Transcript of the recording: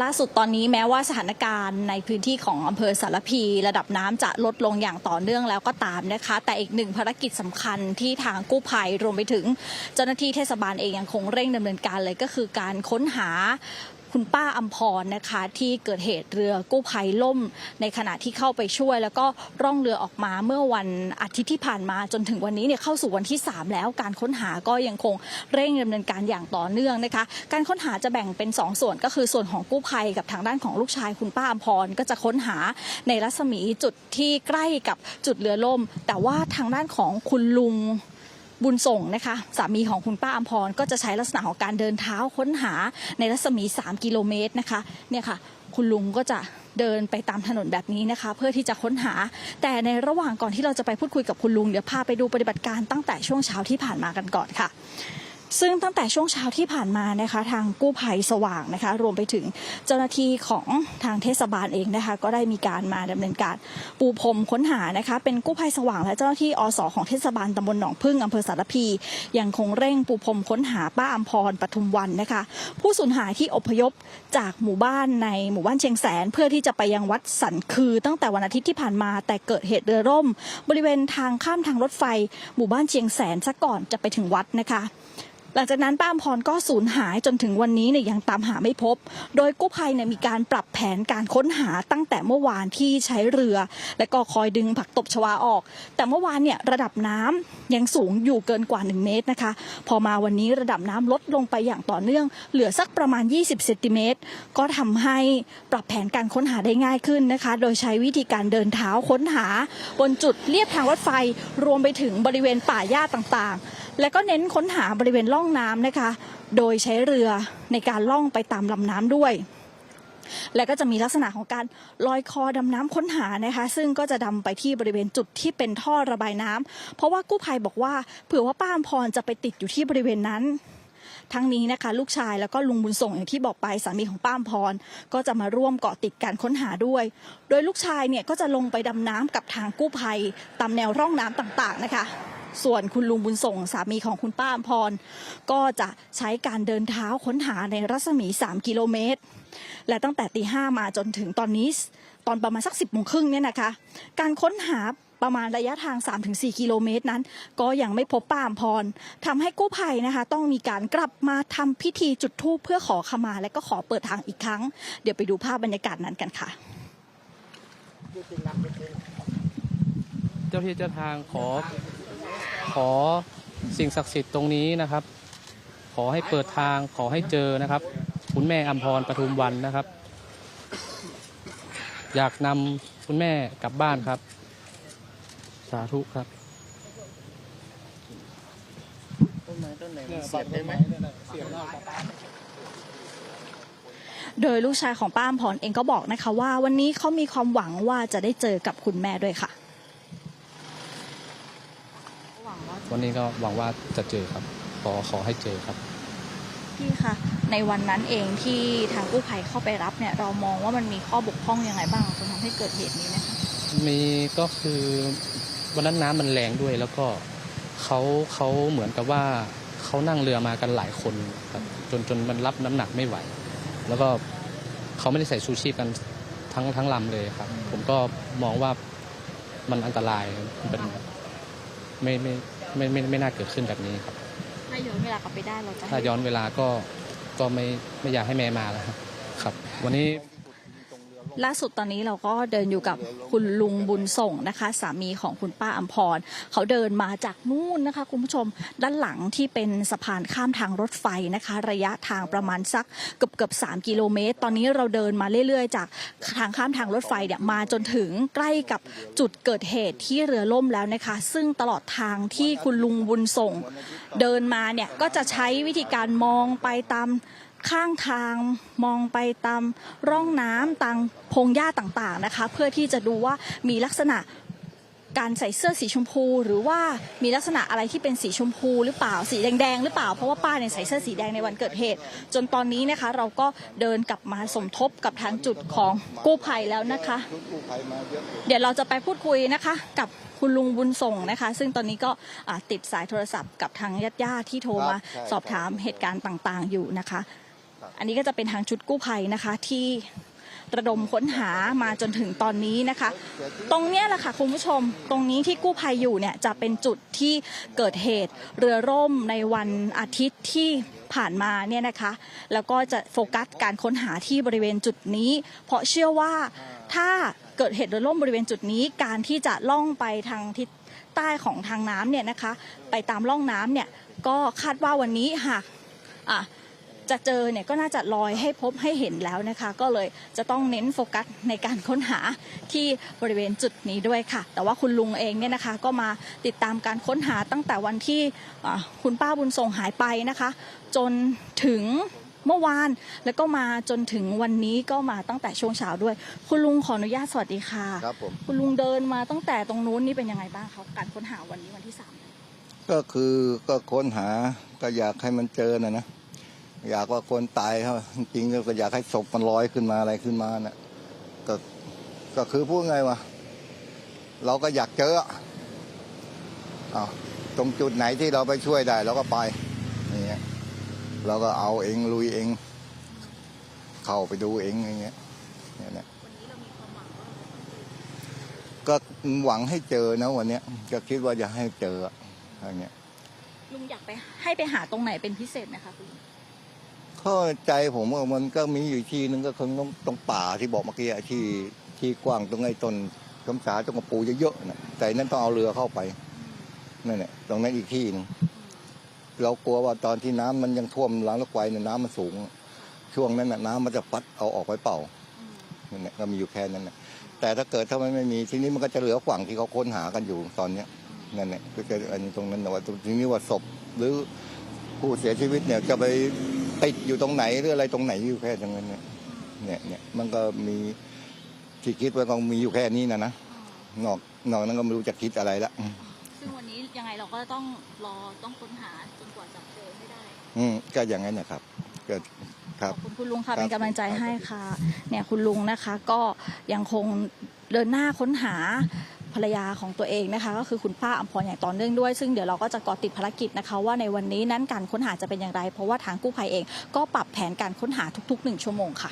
ล่าสุดตอนนี้แม้ว่าสถานการณ์ในพื้นที่ของอำเภอสารพี ระดับน้ำจะลดลงอย่างต่อเนื่องแล้วก็ตามนะคะ แต่อีกหนึ่งภารกิจสำคัญที่ทางกู้ภัยรวมไปถึง เจ้าหน้าที่เทศบาลเองยังคงเร่งดำเนินการเลยก็คือการค้นหา คุณป้าอัมพรนะคะที่เกิดเหตุเรือกู้ภัยล่ม ในขณะที่เข้าไปช่วย แล้วก็ร่องเรือออกมาเมื่อวันอาทิตย์ที่ผ่านมาจนถึงวันนี้เนี่ยเข้าสู่วันที่ 3 แล้วการค้นหาก็ยังคงเร่งดำเนินการอย่างต่อเนื่องนะคะ การค้นหาจะแบ่งเป็น 2 ส่วนก็คือส่วนของกู้ภัยกับทางด้านของลูกชายคุณป้าอัมพรก็จะค้นหาในรัศมีจุดที่ใกล้กับจุดเรือล่ม แต่ว่าทางด้านของคุณลุง บุญส่งนะคะสามีของคุณป้าอัมพรก็จะใช้ลักษณะของการเดินเท้าค้นหาในรัศมี 3 กิโลเมตรนะคะเนี่ยค่ะคุณลุงก็จะเดินไปตามถนนแบบนี้นะคะ เพื่อที่จะค้นหา แต่ในระหว่างก่อนที่เราจะไปพูดคุยกับคุณลุงเดี๋ยวพาไปดูปฏิบัติการตั้งแต่ช่วงเช้าที่ผ่านมากันก่อนค่ะ ซึ่งตั้งแต่ช่วงเช้าที่ผ่านมานะคะ ทางกู้ภัยสว่างนะคะ รวมไปถึงเจ้าหน้าที่ของทางเทศบาลเองนะคะ ก็ได้มีการมาดำเนินการปูพรมค้นหานะคะ เป็นกู้ภัยสว่างและเจ้าหน้าที่อสของเทศบาลตำบลหนองพึ่งอำเภอสารพี ยังคงเร่งปูพรมค้นหาป้าอัมพรปทุมวันนะคะ ผู้สูญหายที่อพยพจากหมู่บ้านในหมู่บ้านเชียงแสน เพื่อที่จะไปยังวัดสันคือตั้งแต่วันอาทิตย์ที่ผ่านมา แต่เกิดเหตุเรือร่ม บริเวณทางข้ามทางรถไฟ หมู่บ้านเชียงแสนซะก่อนจะไปถึงวัดนะคะ หลังจากนั้นป้าอมพรก็สูญหายจนถึงวันนี้เนี่ยยังตามหาไม่พบ โดยกู้ภัยเนี่ยมีการปรับแผนการค้นหาตั้งแต่เมื่อวานที่ใช้เรือ และก็คอยดึงผักตบชวาออก แต่เมื่อวานเนี่ยระดับน้ำยังสูงอยู่เกินกว่า 1 เมตรนะคะ พอมาวันนี้ระดับน้ำลดลงไปอย่างต่อเนื่อง เหลือสักประมาณ 20เซนติเมตรก็ทำให้ปรับแผนการค้นหาได้ง่ายขึ้นนะคะ โดยใช้วิธีการเดินเท้าค้นหา บนจุดเลียบทางรถไฟรวมไปถึงบริเวณป่าหญ้าต่างๆ และก็เน้นค้นหาบริเวณล่องน้ำนะคะ โดยใช้เรือในการล่องไปตามลำน้ำด้วย และก็จะมีลักษณะของการลอยคอดำน้ำค้นหานะคะ ซึ่งก็จะดำไปที่บริเวณจุดที่เป็นท่อระบายน้ำเพราะว่ากู้ภัยบอกว่าเผื่อว่าป้าอมพรจะไปติดอยู่ที่บริเวณนั้นทั้งนี้นะคะ ลูกชายแล้วก็ลุงบุญส่งอย่างที่บอกไปสามีของป้าอมพร ก็จะมาร่วมเกาะติดการค้นหาด้วย โดยลูกชายเนี่ยก็จะลงไปดำน้ำกับทางกู้ภัยตามแนวร่องน้ำต่างๆนะคะ ส่วนคุณลุงบุญส่งสามีของคุณป้าอมพร ก็จะใช้การเดินเท้าค้นหาในรัศมี 3 กิโลเมตร และตั้งแต่ตีห้ามาจนถึงตอนนี้ตอนประมาณสัก10บโมงครึ่งเนี่ยนะคะ การค้นหาประมาณระยะทาง 3-4 กิโลเมตรนั้น ก็ยังไม่พบป้าอมพรทำให้กู้ภัยนะคะ ต้องมีการกลับมาทำพิธีจุดธูปเพื่อขอขมาและก็ขอเปิดทางอีกครั้ง เดี๋ยวไปดูภาพบรรยากาศนั้นกันค่ะ เจ้าที่เจ้าทางขอ ขอสิ่งศักดิ์สิทธิ์ตรงนี้นะครับ ขอให้เปิดทางขอให้เจอนะครับ คุณแม่อัมพรปทุมวันนะครับ อยากนำคุณแม่กลับบ้านครับ สาธุครับต้นไม้ต้นไหนมันเสียบได้ไหมโดยลูกชายของป้าอมพรเองก็บอกนะคะว่าวันนี้เขามีความหวังว่าจะได้เจอกับคุณแม่ด้วยค่ะ วันนี้ก็หวังว่าจะเจอครับ ขอขอให้เจอครับ พี่คะในวันนั้นเองที่ทางกู้ภัยเข้าไปรับเนี่ยเรามองว่ามันมีข้อบกพร่องยังไงบ้างจนทำให้เกิดเหตุนี้ไหมคะมีก็คือวันนั้นน้ำมันแรงด้วยแล้วก็เขาเขาเหมือนกับว่าเขานั่งเรือมากันหลายคนครับจนจนมันรับน้ำหนักไม่ไหว แล้วก็เขาไม่ได้ใส่ชูชีพกันทั้งทั้งลำเลยครับ ผมก็มองว่ามันอันตรายมันเป็นไม่ไม่ ไม่ไม่ไม่น่าเกิดขึ้นแบบนี้ครับ ถ้าย้อนเวลากลับไปได้เราจะถ้าย้อนเวลาก็ก็ไม่ไม่อยากให้แม่มาแล้วครับครับวันนี้ ล่าสุดตอนนี้เราก็เดินอยู่กับคุณลุงบุญส่งนะคะ สามีของคุณป้าอัมพร เขาเดินมาจากนู่นนะคะ คุณผู้ชมด้านหลังที่เป็นสะพานข้ามทางรถไฟนะคะ ระยะทางประมาณสักเกือบเกือบสกิโลเมตร ตอนนี้เราเดินมาเรื่อยๆ จากทางข้ามทางรถไฟเนี่ยมาจนถึงใกล้กับจุดเกิดเหตุที่เรือล่มแล้วนะคะ ซึ่งตลอดทางที่คุณลุงบุญส่ง เดินมาเนี่ยก็จะใช้วิธีการมองไปตาม ข้างทางมองไปตามร่องน้ำตามพงหญ้าต่างๆนะคะ เพื่อที่จะดูว่ามีลักษณะการใส่เสื้อสีชมพู หรือว่ามีลักษณะอะไรที่เป็นสีชมพูหรือเปล่าสีแดงๆหรือเปล่าเพราะว่าป้าเนี่ยใส่เสื้อสีแดงในวันเกิดเหตุ จนตอนนี้นะคะเราก็เดินกลับมาสมทบกับทางจุดของกู้ภัยแล้วนะคะชุดกู้ภัยมาเยอะเดี๋ยวเราจะไปพูดคุยนะคะ กับคุณลุงบุญส่งนะคะ ซึ่งตอนนี้ก็อ่าติดสายโทรศัพท์กับทางญาติญาติๆที่โทรมาสอบถามเหตุการณ์ต่างๆ อยู่นะคะครับ อันนี้ก็จะเป็นทางชุดกู้ภัยนะคะที่ระดมค้นหามาจนถึงตอนนี้นะคะ ตรงนี้แหละค่ะคุณผู้ชม ตรงนี้ที่กู้ภัยอยู่เนี่ยจะเป็นจุดที่เกิดเหตุเรือร่มในวันอาทิตย์ที่ผ่านมาเนี่ยนะคะ แล้วก็จะโฟกัสการค้นหาที่บริเวณจุดนี้ เพราะเชื่อว่าถ้าเกิดเหตุเรือร่มบริเวณจุดนี้ การที่จะล่องไปทางทิศใต้ของทางน้ำเนี่ยนะคะ ไปตามร่องน้ำเนี่ยก็คาดว่าวันนี้หากอะ จะเจอเนี่ยก็น่าจะลอยให้พบให้เห็นแล้วนะคะ ก็เลยจะต้องเน้นโฟกัสในการค้นหาที่บริเวณจุดนี้ด้วยค่ะ แต่ว่าคุณลุงเองเนี่ยนะคะก็มาติดตามการค้นหาตั้งแต่วันที่อ่าคุณป้าบุญทรงหายไปนะคะ จนถึงเมื่อวานแล้วก็มาจนถึงวันนี้ก็มาตั้งแต่ช่วงเช้าด้วย คุณลุงขออนุญาตสวัสดีค่ะครับผมคุณลุงเดินมาตั้งแต่ตรงนู้นนี่เป็นยังไงบ้างคะการค้นหาวันนี้วันที่สามก็คือก็ค้นหาก็อยากให้มันเจอนะนะ อยากว่าคนตายครับจริงก็อยากให้ศพมันลอยขึ้นมาอะไรขึ้นมาน่ะก็ก็คือพูดไงวะเราก็อยากเจออะอ้าวตรงจุดไหนที่เราไปช่วยได้เราก็ไปอย่างเงี้ยเราก็เอาเองลุยเอง เข้าไปดูเองอย่างเงี้ยเนี่ยนะก็หวังให้เจอนะวันเนี้ยก็คิดว่าจะให้เจออะอย่างเงี้ยลุงอยากไปให้ไปหาตรงไหนเป็นพิเศษไหมคะคุณ ข้อใจผมว่ามันก็มีอยู่ที่นึงก็คงต้องตรงป่าที่บอกเมื่อกี้อะที่ที่กว้างตรงไอ้ต้นคำสาตรงกระปูเยอะๆนะแต่นั้นต้องเอาเรือเข้าไปนั่นแหละตรงนั้นอีกที่หนึงเรากลัวว่าตอนที่น้ำมันยังท่วมหลังรถไฟเนี่ยน้ำมันสูง ช่วงนั้นน่ะน้ำมันจะพัดเอาออกไปเป่านั่นแหละก็มีอยู่แค่นั้นนะแต่ถ้าเกิดถ้ามันไม่มีทีนี้มันก็จะเหลือฝั่งที่เขาค้นหากันอยู่ตอนเนี้ยนั่นแหละก็จะอันนี้ตรงนั้นแต่ว่าทีนี้ว่าศพหรือผู้เสียชีวิตเนี่ยจะไป ติดอยู่ตรงไหนหรืออะไรตรงไหนอยู่แค่ตรงนั้นเนี่ยเนี่ยเนี่ยมันก็มีที่คิดว่าคงมีอยู่แค่นี้นะนะนอกนอกนั้นก็ไม่รู้จะคิดอะไรละอืมซึ่งวันนี้ยังไงเราก็ต้องรอต้องค้นหาจนกว่าจะเจอให้ได้ อืมก็อย่างนั้นนะครับก็คขรับอบคุณคุณลุงค่ะครับเป็นกำลังใจให้ค่ะ เนี่ยคุณลุงนะคะ ก็ยังคงเดินหน้าค้นหา ภรรยาของตัวเองนะคะ ก็คือคุณป้าอมพรอย่างต่อเนื่องด้วย ซึ่งเดี๋ยวเราก็จะเกาะติดภารกิจนะคะ ว่าในวันนี้นั้นการค้นหาจะเป็นอย่างไร เพราะว่าทางกู้ภัยเองก็ปรับแผนการค้นหาทุกๆหนึ่งชั่วโมงค่ะ